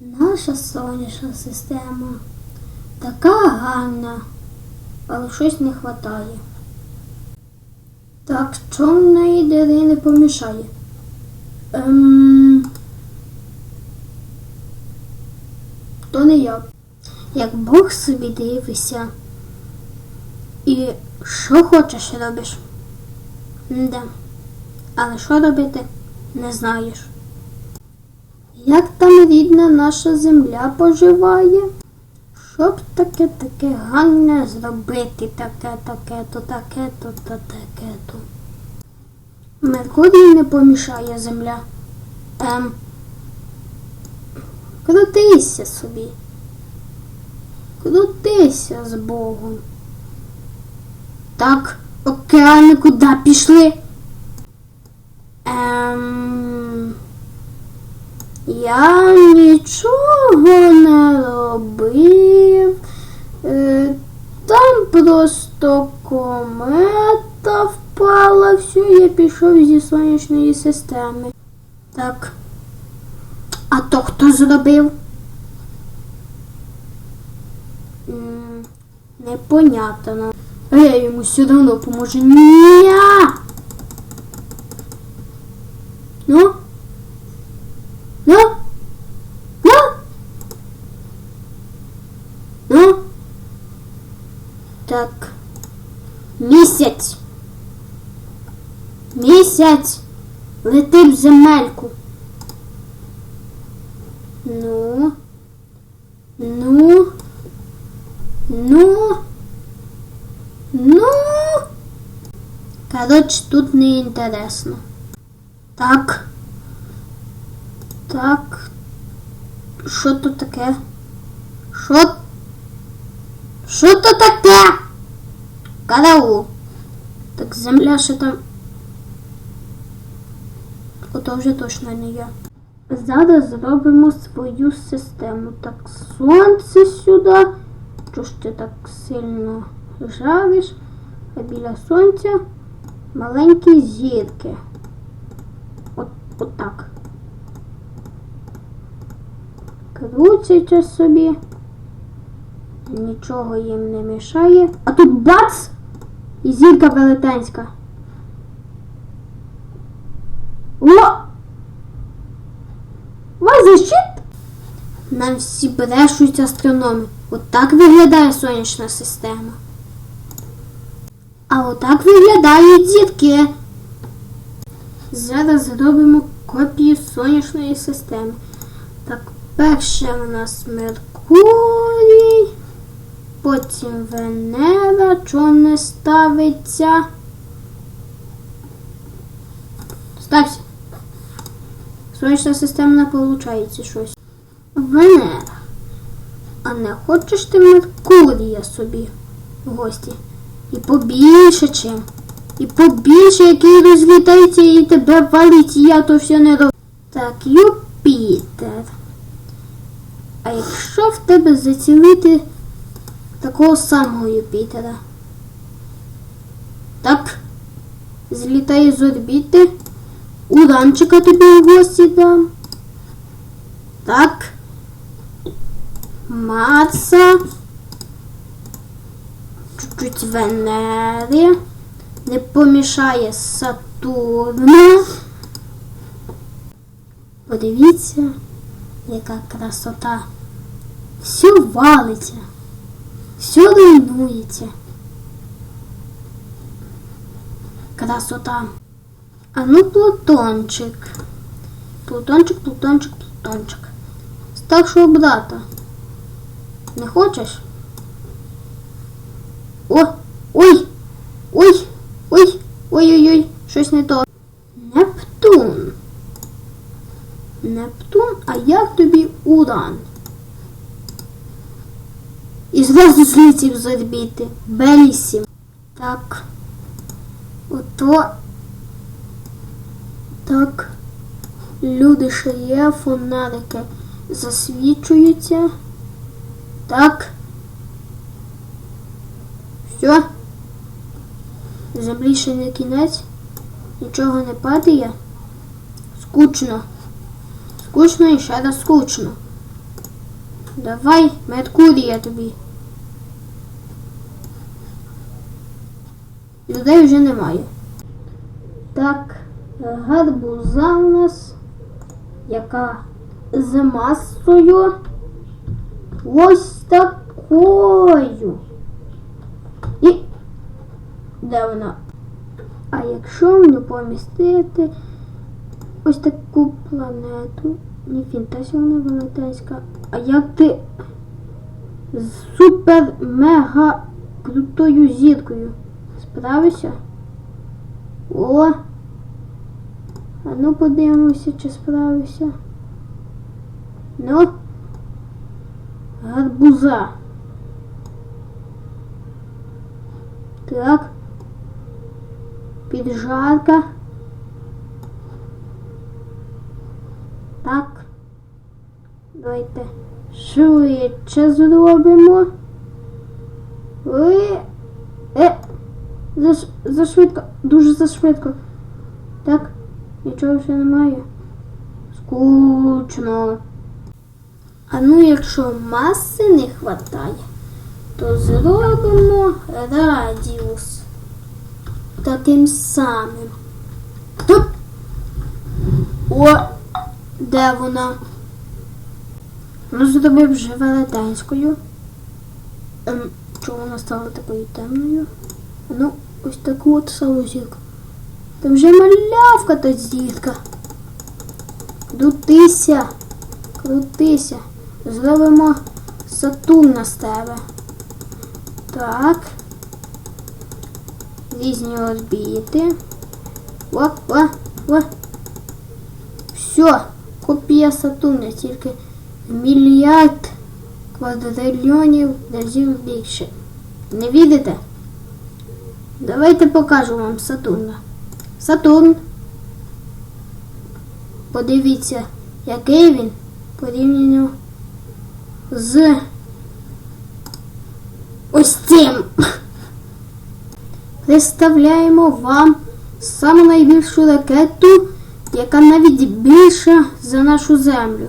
Наша сонячна система така гарна, але щось не вистачає. Так неї дири не помішає? Ем... То не я. Як Бог собі дивишся. І що хочеш робиш? Да. Але що робити, не знаєш. Як там рідна наша земля поживає? Що б таке таке гарне зробити, таке, таке, то таке, то та таке, то. Меркурій не помішає земля. Ем. Крутися собі. Крутися з Богом. Так, океани куди пішли? Я нічого не робив. Е, Там просто комета впала, все, я пішов зі сонячної системи. Так. А то хто зробив? Непонятно. А я йому все одно поможу. Ні! Ну? Ну? Ну? Ну? Так. Місяць. Місяць. Лети в земельку. Ну. Ну. Ну. Ну. Коротше, тут не інтересно. Так. Так. Що тут таке? Що? Що то таке? Караул. Так земля ще там. Ото вже точно не я. Зараз зробимо свою систему. Так, сонце сюди. Чого ж ти так сильно жариш? А біля сонця маленькі зірки. От, от так. Крутяться собі. Нічого їм не мішає. А тут бац! І зірка велетенська. О! Вас защит? Нам всі брешуть астрономи. Отак виглядає сонячна система. А отак виглядають зірки. Зараз зробимо копію сонячної системи. Так, перше у нас Меркурій, потім Венера, чого не ставиться. Стався. Сонячна система не виходить щось. Венера. А не хочеш ти Меркурія собі в гості? І побільше чим. І побільше, який розлітається і тебе валить, і я то все не роблю. Так, Юпітер. А якщо в тебе зацілити такого самого Юпітера? Так, злітає з орбіти. Уранчика тобі в гості дам. Так. Марса. Чуть-чуть Венери. Не помішає Сатурна. Подивіться, яка красота. Все валиться, все руйнується. Красота. А ну Плутончик. Плутончик, Плутончик, Плутончик. Старшого брата. Не хочеш? О! Ой! Ой! Ой! Ой-ой-ой! Щось не то. Нептун. Нептун, а як тобі Уран? Зразу злетів з орбіти. Белісім. Так. Ото. Так. Люди ще є, фонарики засвічуються. Так. Все. Землі ще не кінець. Нічого не падає. Скучно. Скучно і ще раз скучно. давай Меркурія тобі. Людей вже немає. Так, гарбуза у нас, яка з масою ось такою. І де вона? А якщо мені помістити ось таку планету, ні фінтасі вона велетенська, а як ти з супер мега крутою зіркою справишся? О! А ну подивимося, чи справишся. Ну, гарбуза. Так. Піджарка. Так. Давайте швидше зробимо. Ви. Заш... Зашвидко. Дуже зашвидко. Так. Нічого ще немає. Скучно. А ну, якщо маси не вистачає, то зробимо радіус таким самим. Туп. О, де вона? Ну, зробив вже велетенською. Ем, чому вона стала такою темною? Ну, ось таку от саму. Там вже малявка та зірка. Крутися, крутися. Зробимо Сатурна з тебе. Так. Різні орбіти. О, о, о. Все, копія Сатурна, тільки мільярд квадрильйонів разів більше. Не видите? Давайте покажу вам Сатурна. Сатурн. Подивіться, який він порівняно з ось цим. Представляємо вам саму найбільшу ракету, яка навіть більша за нашу землю.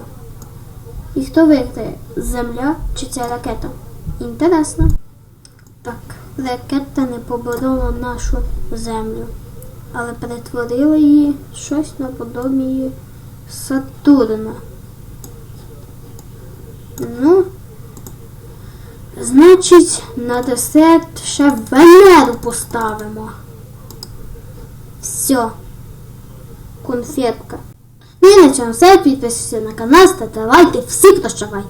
І хто виграє, земля чи ця ракета? Інтересно. Так, ракета не поборола нашу землю, але перетворила її щось наподобі Сатурна. Ну, значить, на десерт ще Венеру поставимо. Все. Конфетка. Ну і на цьому все. Підписуйтесь на канал, ставте лайки. Всі прощавайте.